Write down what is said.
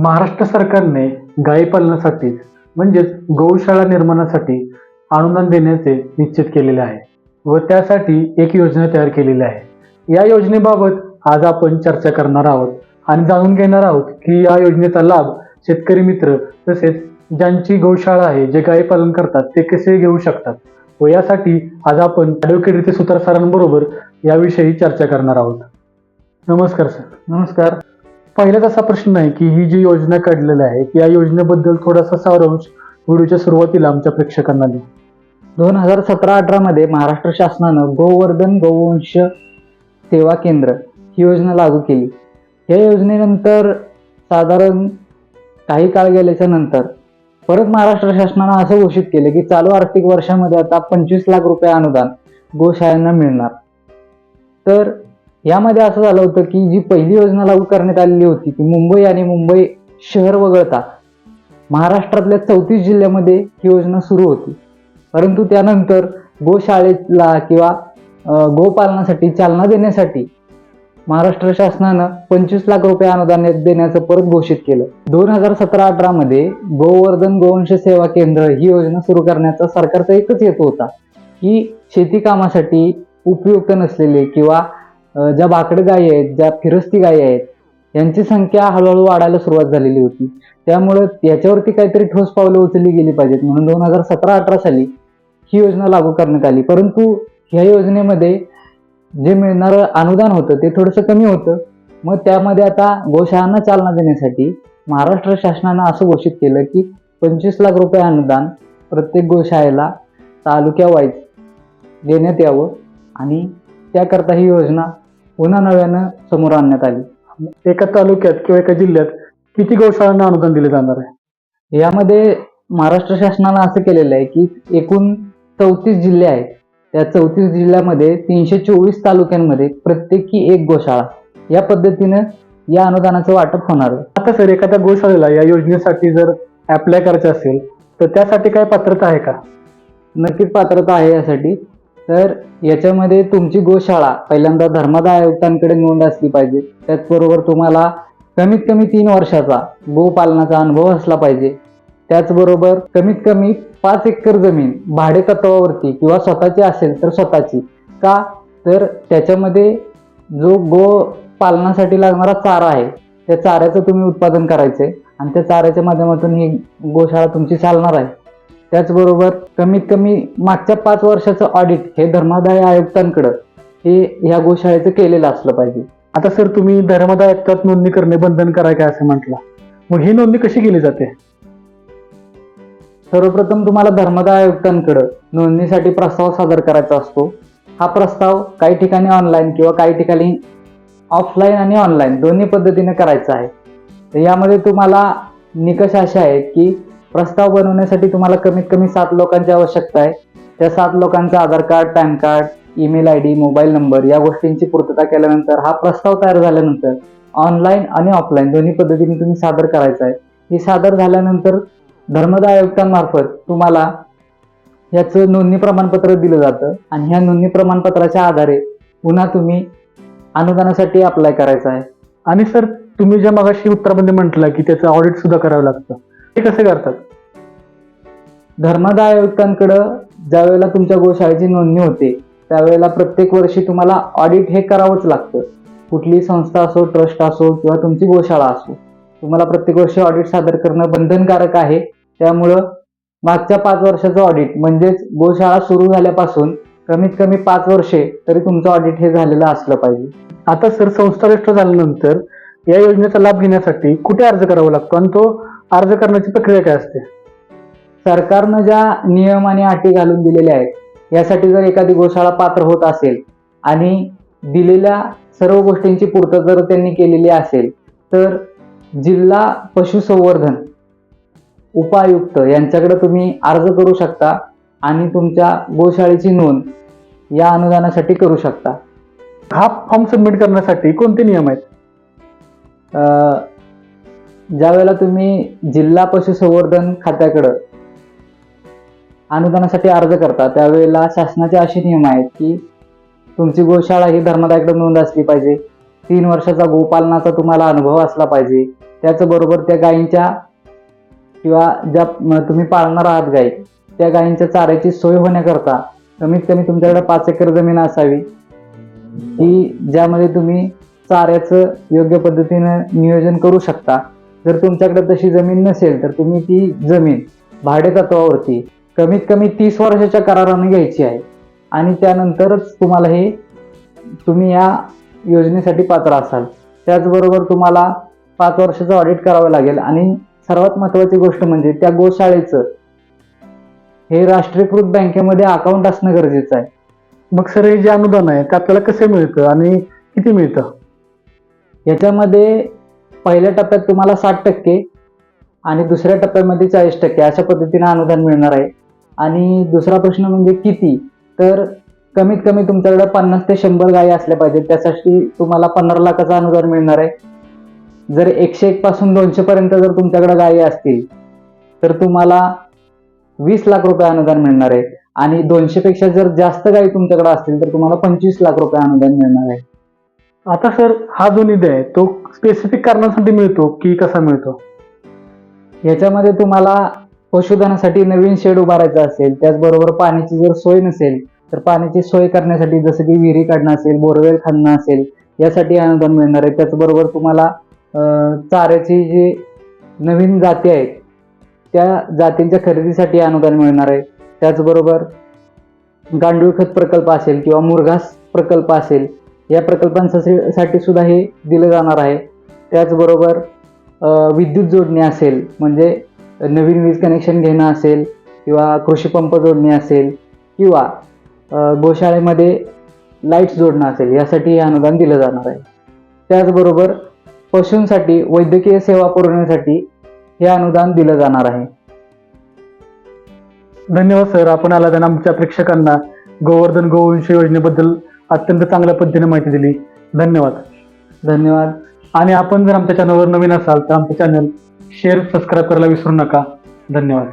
महाराष्ट्र सरकारने गायी पालनासाठी म्हणजेच गौशाळा निर्माणासाठी अनुदान देण्याचे निश्चित केलेले आहे. व त्यासाठी एक योजना तयार केलेली आहे. या योजनेबाबत आज आपण चर्चा करणार आहोत आणि जाणून घेणार आहोत की या योजनेचा लाभ शेतकरी मित्र तसेच ज्यांची गौशाळा आहे जे गायी पालन करतात ते कसे घेऊ शकतात? व यासाठी आज आपण ॲडव्होकेट रिते सुतार सरांबरोबर याविषयी चर्चा करणार आहोत. नमस्कार सर. नमस्कार. पहिलाच असा प्रश्न आहे की ही जी योजना काढलेली आहे या योजनेबद्दल थोडासा सारांश व्हिडिओच्या सुरुवातीला आमच्या प्रेक्षकांना द्या. दोन हजार सतरा अठरामध्ये महाराष्ट्र शासनानं गोवर्धन गोवंश सेवा केंद्र ही योजना लागू केली. या योजनेनंतर साधारण काही काळ गेल्याच्यानंतर परत महाराष्ट्र शासनानं असं घोषित केलं की चालू आर्थिक वर्षामध्ये आता पंचवीस लाख रुपये अनुदान गोशाळांना मिळणार. तर यामध्ये असं झालं होतं की जी पहिली योजना लागू करण्यात आलेली होती ती मुंबई आणि मुंबई शहर वगळता महाराष्ट्रातल्या चौतीस जिल्ह्यामध्ये ही योजना सुरू होती. परंतु त्यानंतर गोशाळेला किंवा गोपालनासाठी चालना देण्यासाठी महाराष्ट्र शासनानं पंचवीस लाख रुपये अनुदान देण्याचं परत घोषित केलं. दोन हजार सतरा अठरामध्ये गोवर्धन गोवंश सेवा केंद्र ही योजना सुरू करण्याचा सरकारचा एकच हेतू होता की शेती कामासाठी उपयुक्त नसलेले किंवा ज्या बाकड गायी आहेत ज्या फिरस्ती गायी आहेत यांची संख्या हळूहळू वाढायला सुरुवात झालेली होती. त्यामुळं याच्यावरती काहीतरी ठोस पावलं उचलली गेली पाहिजेत म्हणून दोन हजार सतरा अठरा साली ही योजना लागू करण्यात आली. परंतु ह्या योजनेमध्ये जे मिळणारं अनुदान होतं ते थोडंसं कमी होतं. मग त्यामध्ये आता गोशाळांना चालना देण्यासाठी महाराष्ट्र शासनानं असं घोषित केलं की पंचवीस लाख रुपये अनुदान प्रत्येक गोशाळेला तालुक्या वाईज देण्यात यावं आणि त्याकरता ही योजना पुन्हा नव्यानं समोर आणण्यात आली. एका तालुक्यात किंवा एका जिल्ह्यात किती गौशाळांना अनुदान दिले जाणार आहे? यामध्ये महाराष्ट्र शासनानं असं केलेलं आहे की एकूण चौतीस जिल्हे आहेत. त्या चौतीस जिल्ह्यामध्ये तीनशे चोवीस तालुक्यांमध्ये प्रत्येकी एक गोशाळा. या पद्धतीनं या अनुदानाचं वाटप होणार आहे. आता सर एखाद्या गोशाळेला या योजनेसाठी जर अप्लाय करायचं असेल तर त्यासाठी काय पात्रता आहे का? नक्कीच पात्रता आहे यासाठी. तर याच्यामध्ये तुमची गोशाळा पहिल्यांदा धर्मादाय आयुक्तांकडे नोंद असली पाहिजे. त्याचबरोबर तुम्हाला कमीत कमी तीन वर्षाचा गोपालनाचा अनुभव असला पाहिजे. त्याचबरोबर कमीत कमी पाच एकर जमीन भाडे तत्वावरती किंवा स्वतःची असेल तर स्वतःची. का? तर त्याच्यामध्ये जो गो पालनासाठी लागणारा चारा आहे त्या चाऱ्याचं तुम्ही उत्पादन करायचं आहे आणि त्या चाऱ्याच्या माध्यमातून ही गोशाळा तुमची चालणार आहे. त्याचबरोबर कमीत कमी मागच्या पाच वर्षाचं ऑडिट हे धर्मादाय आयुक्तांकडं हे ह्या गोशाळेचं केलेलं असलं पाहिजे. आता सर तुम्ही धर्मदाय आयुक्तात नोंदणी करणे बंधन काय असं म्हटलं? मग ही नोंदणी कशी केली जाते? सर्वप्रथम तुम्हाला धर्मादाय आयुक्तांकडं नोंदणीसाठी प्रस्ताव सादर करायचा असतो. हा प्रस्ताव काही ठिकाणी ऑनलाईन किंवा काही ठिकाणी ऑफलाईन आणि ऑनलाईन दोन्ही पद्धतीने करायचा आहे. यामध्ये तुम्हाला निकष असे आहेत की प्रस्ताव बनवण्यासाठी तुम्हाला कमीत कमी सात लोकांची आवश्यकता आहे. त्या सात लोकांचं Aadhaar card PAN card email I D mobile number या गोष्टींची पूर्तता केल्यानंतर हा प्रस्ताव तयार झाल्यानंतर ऑनलाईन आणि ऑफलाईन दोन्ही पद्धतीने तुम्ही सादर करायचा आहे. हे सादर झाल्यानंतर धर्मदाय आयुक्तांमार्फत तुम्हाला याचं नोंदणी प्रमाणपत्र दिलं जातं आणि ह्या नोंदणी प्रमाणपत्राच्या आधारे पुन्हा तुम्ही अनुदानासाठी अप्लाय करायचं आहे. आणि सर तुम्ही ज्या मागाशी उत्तरामध्ये म्हटलं की त्याचं ऑडिट सुद्धा करावं लागतं. ते कसे करतात? धर्मादाय आयुक्तांकडं ज्या वेळेला तुमच्या गोशाळेची नोंदणी होते त्यावेळेला प्रत्येक वर्षी तुम्हाला ऑडिट हे करावंच लागतं. कुठली संस्था असो ट्रस्ट असो किंवा तुमची गोशाळा असो. तुम्हाला प्रत्येक वर्षी ऑडिट सादर करणं बंधनकारक आहे. त्यामुळं मागच्या पाच वर्षाचं ऑडिट म्हणजेच गोशाळा सुरू झाल्यापासून कमीत कमी पाच वर्षे तरी तुमचं ऑडिट हे झालेलं असलं पाहिजे. आता सर संस्था रजिस्टर झाल्यानंतर या योजनेचा लाभ घेण्यासाठी कुठे अर्ज करावा लागतो? आणि तो अर्ज करण्याची प्रक्रिया काय असते? सरकारनं ज्या नियम आणि अटी घालून दिलेल्या आहेत यासाठी जर एखादी गोशाळा पात्र होत असेल आणि दिलेल्या सर्व गोष्टींची पूर्तता जर त्यांनी केलेली असेल तर जिल्हा पशुसंवर्धन उपायुक्त यांच्याकडे तुम्ही अर्ज करू शकता आणि तुमच्या गोशाळेची नोंद या अनुदानासाठी करू शकता. हा फॉर्म सबमिट करण्यासाठी कोणते नियम आहेत? ज्यावेळेला तुम्ही जिल्हा पशुसंवर्धन खात्याकडं अनुदानासाठी अर्ज करता त्यावेळेला शासनाचे असे नियम आहेत की तुमची गोशाळा ही धर्मदायकडे नोंद असली पाहिजे. तीन वर्षाचा गोपालनाचा तुम्हाला अनुभव असला पाहिजे. त्याचबरोबर त्या गायींच्या किंवा ज्या तुम्ही पाळणार आहात गायी त्या गायींच्या चाऱ्याची सोय होण्याकरता कमीत कमी तुमच्याकडे पाच एकर जमीन असावी. की ज्यामध्ये तुम्ही चाऱ्याचं योग्य पद्धतीनं नियोजन करू शकता. जर तुमच्याकडे तशी जमीन नसेल तर तुम्ही ती जमीन भाडेतत्वावरती कमीत कमी तीस वर्षाच्या कराराने घ्यायची आहे. आणि त्यानंतरच तुम्हाला हे तुम्ही या योजनेसाठी पात्र असाल. त्याचबरोबर तुम्हाला पाच वर्षाचं ऑडिट करावं लागेल. आणि सर्वात महत्त्वाची गोष्ट म्हणजे त्या गोशाळेचं हे राष्ट्रीयकृत बँकेमध्ये अकाउंट असणं गरजेचं आहे. मग सर हे जे अनुदान आहे ते आपल्याला कसं मिळतं आणि किती मिळतं? याच्यामध्ये पहिल्या टप्प्यात तुम्हाला साठ टक्के आणि दुसऱ्या टप्प्यामध्ये चाळीस टक्के अशा पद्धतीने अनुदान मिळणार आहे. आणि दुसरा प्रश्न म्हणजे किती? तर कमीत कमी तुमच्याकडे पन्नास ते शंभर गायी असल्या पाहिजेत. त्यासाठी तुम्हाला पंधरा लाखाचं अनुदान मिळणार आहे. जर एकशे एक पासून दोनशे पर्यंत जर तुमच्याकडे गायी असतील तर तुम्हाला वीस लाख रुपये अनुदान मिळणार आहे. आणि दोनशे पेक्षा जर जास्त गायी तुमच्याकडे असतील तर तुम्हाला पंचवीस लाख रुपये अनुदान मिळणार आहे. आता सर हा जो निधी आहे तो स्पेसिफिक कारणासाठी मिळतो की कसा मिळतो? याच्यामध्ये तुम्हाला पशुधनासाठी नवीन शेड उभारायचा असेल त्याचबरोबर पाण्याची जर सोय नसेल तर पाण्याची सोय करण्यासाठी जसं की विहिरी काढणं असेल बोरवेल खाणं असेल यासाठी अनुदान मिळणार आहे. त्याचबरोबर तुम्हाला चाऱ्याची जी नवीन जाती आहेत त्या जातींच्या खरेदीसाठी अनुदान मिळणार आहे. त्याचबरोबर गांडूळ खत प्रकल्प असेल किंवा मुरघास प्रकल्प असेल या प्रकल्पांसाठी साठी सुद्धा हे दिलं जाणार आहे. त्याचबरोबर विद्युत जोडणी असेल म्हणजे नवीन वीज कनेक्शन घेणं असेल किंवा कृषीपंप जोडणी असेल किंवा गोशाळेमध्ये लाईट्स जोडणं असेल यासाठी हे अनुदान दिलं जाणार आहे. त्याचबरोबर पशूंसाठी वैद्यकीय सेवा पुरवण्यासाठी हे अनुदान दिलं जाणार आहे. धन्यवाद सर. आपण आला त्यांना आमच्या प्रेक्षकांना. गोवर्धन गोवंश योजनेबद्दल अत्यंत चांगल्या पद्धतीने माहिती दिली. धन्यवाद. धन्यवाद. आणि आपण जर आमच्या चॅनलवर नवीन असाल तर आमचं चॅनल शेअर सबस्क्राईब करायला विसरू नका. धन्यवाद.